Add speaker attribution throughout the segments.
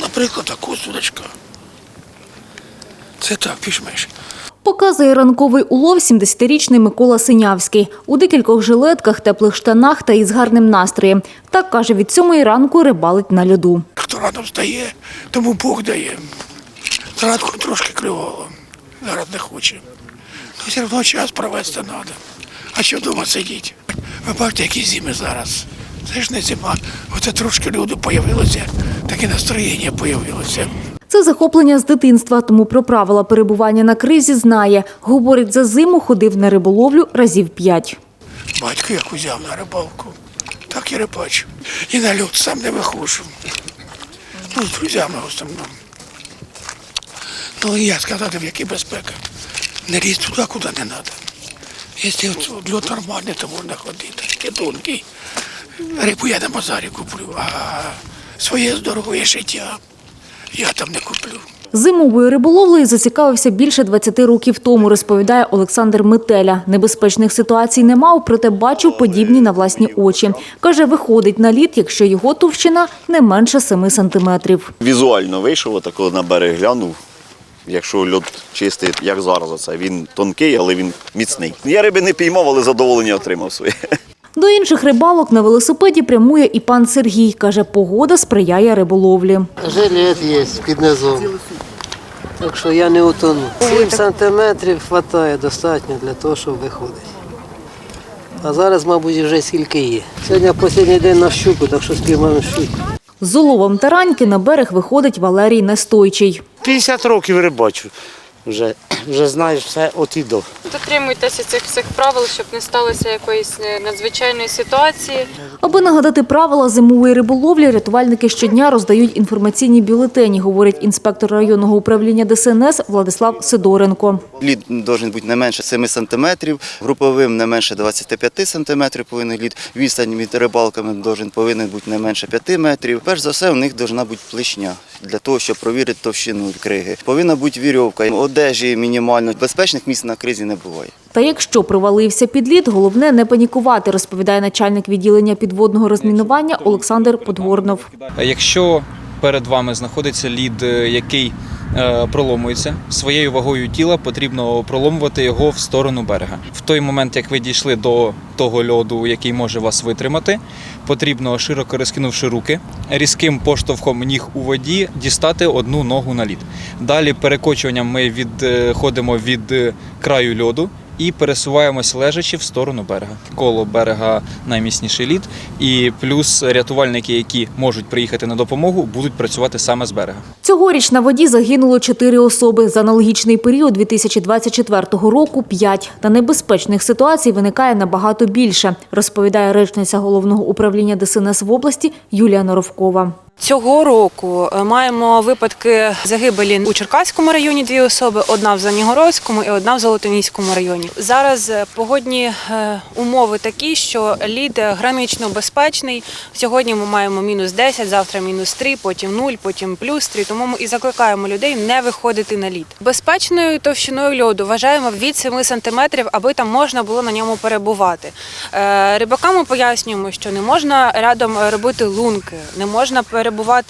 Speaker 1: наприклад, таку судочка. Це так, пішмеш.
Speaker 2: Показує ранковий улов 70-річний Микола Синявський. У декількох жилетках, теплих штанах та із гарним настроєм. Так, каже, від сьомої ранку рибалить на льоду.
Speaker 1: Хто рано встає, тому Бог дає. Зранку трошки кривало. Зараз не хоче. Ну, все одно час провести треба. А що вдома сидіти? Ви бачите, які зими зараз. Це ж не зима. Оце трошки люди появилося, таке настроєння появилося.
Speaker 2: Це захоплення з дитинства, тому про правила перебування на кризі знає. Говорить, за зиму ходив на риболовлю разів п'ять.
Speaker 1: Батько як узяв на рибалку, так і рибачу. І на льот сам не виходжу. Ну, з друзями в основному. Ну, і я сказати, в якій безпека. Не лізь туди, куди не треба. Якщо от льот нормальний, то можна ходити. Такий тонкий. Рибу я на базарі куплю, а своє здорове життя я там не куплю.
Speaker 2: Зимовою риболовлею зацікавився більше 20 років тому, розповідає Олександр Мителя. Небезпечних ситуацій не мав, проте бачив подібні на власні очі. Каже, виходить на лід, якщо його товщина не менше 7 сантиметрів.
Speaker 3: Візуально вийшов, отако на берег глянув. Якщо льод чистий, як зараз, оце, він тонкий, але він міцний. Я риби не піймав, але задоволення отримав своє.
Speaker 2: До інших рибалок на велосипеді прямує і пан Сергій. Каже, погода сприяє риболовлі.
Speaker 4: Жилет є під низом. Так що я не утону. 7 сантиметрів вистачає достатньо для того, щоб виходити. А зараз, мабуть, вже скільки є. Сьогодні останній день на щуку, так що спіймаємо щуку.
Speaker 2: З уловом тараньки на берег виходить Валерій Нестойчий.
Speaker 5: 50 років рибачу. Вже, вже знаєш все от і до.
Speaker 6: Дотримуйтеся цих всіх правил, щоб не сталося якоїсь е, надзвичайної ситуації.
Speaker 2: Аби нагадати правила зимової риболовлі, рятувальники щодня роздають інформаційні бюлетені, говорить інспектор районного управління ДСНС Владислав Сидоренко.
Speaker 3: Лід має бути не менше 7 см, груповим не менше 25 см повинен лід. Відстань між рибалками повинен бути не менше 5 метрів. Перш за все, у них повинна бути плешня для того, щоб провірити товщину криги. Повинна бути вірьовка, одежі мінімально. Безпечних місць на кризі не буває.
Speaker 2: Та якщо провалився під лід, головне не панікувати, розповідає начальник відділення підводного розмінування Олександр Подгорнов.
Speaker 7: Якщо перед вами знаходиться лід, е, який е, проломується своєю вагою тіла, потрібно проломувати його в сторону берега. В той момент, як ви дійшли до того льоду, який може вас витримати, потрібно широко розкинувши руки, різким поштовхом ніг у воді дістати одну ногу на лід. Далі перекочуванням ми відходимо від е, краю льоду. І пересуваємось лежачи в сторону берега. Коло берега найміцніший лід, і плюс рятувальники, які можуть приїхати на допомогу, будуть працювати саме з берега.
Speaker 2: Цьогоріч на воді загинуло чотири особи. За аналогічний період 2024 року – п'ять. Та небезпечних ситуацій виникає набагато більше, розповідає речниця головного управління ДСНС в області Юлія Норовкова.
Speaker 6: Цього року е, маємо випадки загибелі у Черкаському районі дві особи, одна в Занігородському і одна в Золотоніському районі. Зараз е, погодні е, умови такі, що лід гранично безпечний. Сьогодні ми маємо мінус 10, завтра мінус 3, потім 0, потім плюс 3. Тому ми і закликаємо людей не виходити на лід. Безпечною товщиною льоду вважаємо від 7 сантиметрів, аби там можна було на ньому перебувати. Рибакам ми пояснюємо, що не можна рядом робити лунки, не можна перебувати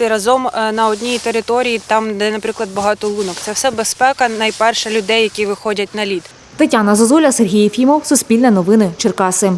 Speaker 6: разом е, на одній території, там, де, наприклад, багато лунок. Це все безпека найперше людей, які виходять на лід.
Speaker 2: Тетяна Зозуля, Сергій Єфімов, Суспільне новини, Черкаси.